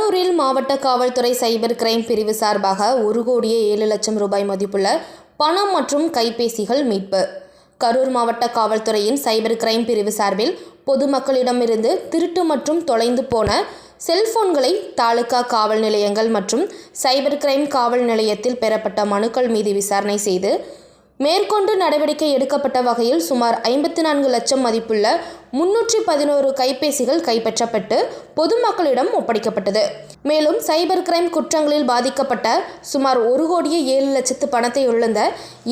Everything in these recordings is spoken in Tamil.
மாவட்ட காவல்துறை சைபர் கிரைம் பிரிவு சார்பாக ஒரு கோடியே ஏழு லட்சம் ரூபாய் மதிப்புள்ள பணம் மற்றும் கைபேசிகள் மீட்பு. கரூர் மாவட்ட காவல்துறையின் சைபர் கிரைம் பிரிவு சார்பில் பொதுமக்களிடமிருந்து திருட்டு மற்றும் தொலைந்து போன செல்போன்களை தாலுகா காவல் நிலையங்கள் மற்றும் சைபர் கிரைம் காவல் நிலையத்தில் பெறப்பட்ட மனுக்கள் மீது விசாரணை செய்து மேற்கொண்டு நடவடிக்கை எடுக்கப்பட்ட வகையில் சுமார் ஐம்பத்தி நான்கு லட்சம் மதிப்புள்ள முன்னூற்றி பதினோரு கைபேசிகள் கைப்பற்றப்பட்டு பொதுமக்களிடம் ஒப்படைக்கப்பட்டது. மேலும் சைபர் கிரைம் குற்றங்களில் பாதிக்கப்பட்ட சுமார் ஒரு கோடியே ஏழு லட்சத்து பணத்தை இழந்த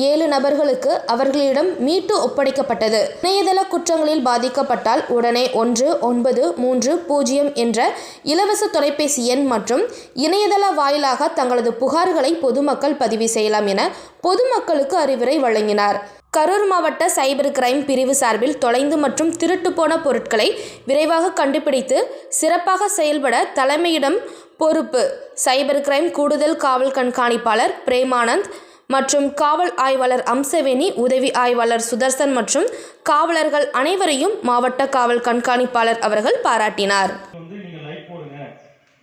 ஏழு நபர்களுக்கு அவர்களிடம் மீட்டு ஒப்படைக்கப்பட்டது. இணையதள குற்றங்களில் பாதிக்கப்பட்டால் உடனே ஒன்று ஒன்பது மூன்று பூஜ்ஜியம் என்ற இலவச தொலைபேசி எண் மற்றும் இணையதள வாயிலாக தங்களது புகார்களை பொதுமக்கள் பதிவு செய்யலாம் என பொதுமக்களுக்கு அறிவுரை வழங்கினார். கரூர் மாவட்ட சைபர் கிரைம் பிரிவு சார்பில் தொலைந்து மற்றும் திருட்டு போன பொருட்களை விரைவாக கண்டுபிடித்து சிறப்பாக செயல்பட தலைமையிடம் பொறுப்பு. சைபர் கிரைம் கூடுதல் காவல் கண்காணிப்பாளர் பிரேமானந்த் மற்றும் காவல் ஆய்வாளர் அம்சவேணி உதவி ஆய்வாளர் சுதர்சன் மற்றும் காவலர்கள் அனைவரையும் மாவட்ட காவல் கண்காணிப்பாளர் அவர்கள் பாராட்டினார்.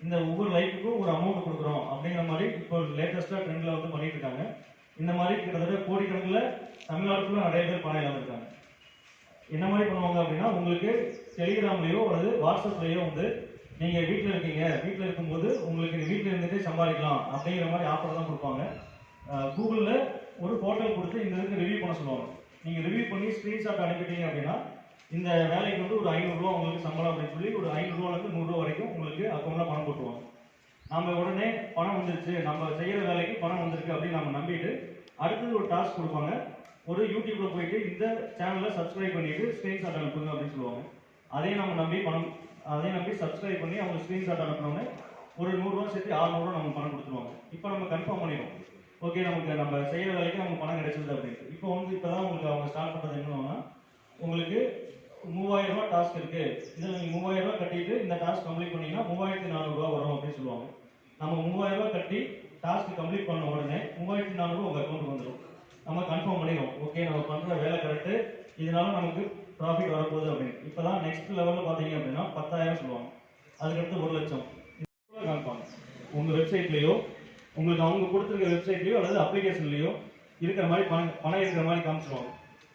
இந்த ஒவ்வொரு லைஃபுக்கும் ஒரு அமௌண்ட் கொடுக்குறோம் அப்படிங்கிற மாதிரி இப்போ லேட்டஸ்ட்டாக ட்ரெண்டில் வந்து பண்ணிட்டு இருக்காங்க. இந்த மாதிரி கிட்டத்தட்ட கோடிக்கணக்கில் தமிழ்நாட்டுக்குள்ள நிறைய பேர் பணம் இழந்திருக்காங்க. என்ன மாதிரி பண்ணுவாங்க அப்படின்னா உங்களுக்கு டெலிகிராம்லேயோ அல்லது வாட்ஸ்அப்லேயோ வந்து நீங்கள் வீட்டில் இருக்கீங்க வீட்டில் இருக்கும்போது உங்களுக்கு வீட்டில் இருந்துட்டே சம்பாதிக்கலாம் அப்படிங்கிற மாதிரி ஆஃபர் தான் கொடுப்பாங்க. கூகுளில் ஒரு போர்ட்டல் கொடுத்து இந்த இதுக்கு ரிவ்யூ பண்ண சொல்லுவாங்க. நீங்கள் ரிவ்யூ பண்ணி ஸ்க்ரீன்ஷாட் அனுப்பிட்டீங்க அப்படின்னா இந்த வேலைக்கு வந்து ஒரு ஐநூறுரூவா உங்களுக்கு சம்பளம் அப்படின்னு சொல்லி ஒரு ஐநூறுரூவாலேருந்து நூறுரூவா வரைக்கும் உங்களுக்கு அக்கௌண்ட்டில் பணம் போட்டுருவாங்க நம்ம உடனே பணம் வந்துருச்சு நம்ம செய்கிற வேலைக்கு பணம் வந்திருக்கு அப்படின்னு நம்ம நம்பிட்டு அடுத்தது ஒரு டாஸ்க் கொடுப்பாங்க. ஒரு யூடியூப்ல போயிட்டு இந்த சேனலை சப்ஸ்கிரைப் பண்ணிட்டு ஸ்க்ரீன்ஷாட் அனுப்புங்க அப்படின்னு சொல்லுவாங்க. அதையும் நம்ம நம்பி பணம் அதையும் நம்பி சப்ஸ்கிரைப் பண்ணி அவங்க ஸ்க்ரீன்ஷாட் அனுப்பினோடனே ஒரு நூறுரூவா சேர்த்து ஆறுநூறுவா நம்ம பணம் கொடுத்துருவாங்க. இப்போ நம்ம கன்ஃபார்ம் பண்ணிடுவோம். ஓகே நமக்கு நம்ம செய்கிற வேலைக்கு நமக்கு பணம் கிடைச்சது அப்படின்ட்டு. இப்போ வந்து இப்போ தான் உங்களுக்கு அவங்க ஸ்டார்ட் பண்ணுறது என்னன்னா டாஸ்க் இருக்கு. இதில் நீங்கள் மூவாயிரம் ரூபாய் கட்டிட்டு இந்த டாஸ்க் கம்ப்ளீட் பண்ணீங்கன்னா மூவாயிரத்தி நானூறுரூவா வரும் அப்படின்னு சொல்லுவாங்க. நம்ம மூவாயிரம் ரூபாய் கட்டி டாஸ்க் கம்ப்ளீட் பண்ண உடனே மூவாயிரத்தி நானூறு உங்க அக்கௌண்ட் வந்துடும் நம்ம கன்ஃபார்ம் பண்ணிடுவோம். ஓகே நம்ம பண்ற வேலை கரெக்ட் இதனால நமக்கு ப்ராஃபிட் வரப்போகுது அப்படின்னு. இப்போ தான் நெக்ஸ்ட் லெவலில் பார்த்தீங்க அப்படின்னா பத்தாயிரம் சொல்லுவாங்க. அதுக்கடுத்து ஒரு லட்சம். இது காமிப்பாங்க. உங்கள் வெப்சைட்லேயோ உங்களுக்கு அவங்க கொடுத்துருக்க வெப்சைட்லயோ அல்லது அப்ளிகேஷன்லயோ இருக்கிற மாதிரி பணம் பணம் இருக்கிற மாதிரி காமிச்சிருவாங்க.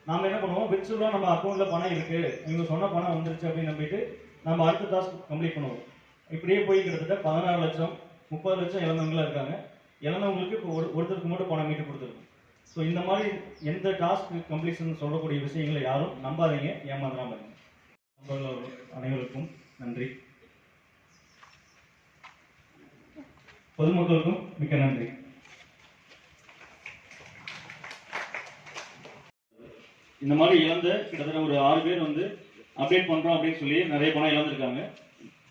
நாம என்ன பண்ணுவோம்? விர்ச்சுவலாக நம்ம அக்கௌண்ட்ல பணம் இருக்கு. இவங்க சொன்ன பணம் வந்துருச்சு அப்படின்னு நம்பிட்டு நம்ம அடுத்த டாஸ்க் கம்ப்ளீட் பண்ணுவோம். இப்படியே போய் கிட்டத்தட்ட பதினாறு லட்சம் முப்பது லட்சம் இழந்தவங்களா இருக்காங்க. இழந்தவங்களுக்கு இப்போ ஒரு ஒருத்தருக்கு மட்டும் பணம் மீட்டு கொடுத்துருக்கோம். ஸோ இந்த மாதிரி எந்த டாஸ்க் கம்ப்ளீஷன் சொல்லக்கூடிய விஷயங்களை யாரும் நம்பாதீங்க. ஏமாந்துடாம இருங்க. அனைவருக்கும் நன்றி. பொதுமக்களுக்கும் மிக்க நன்றி. இந்த மாதிரி இழந்த கிட்டத்தட்ட ஒரு ஆறு பேர் வந்து அப்டேட் பண்றோம் அப்படின்னு சொல்லி நிறைய பணம் இழந்திருக்காங்க.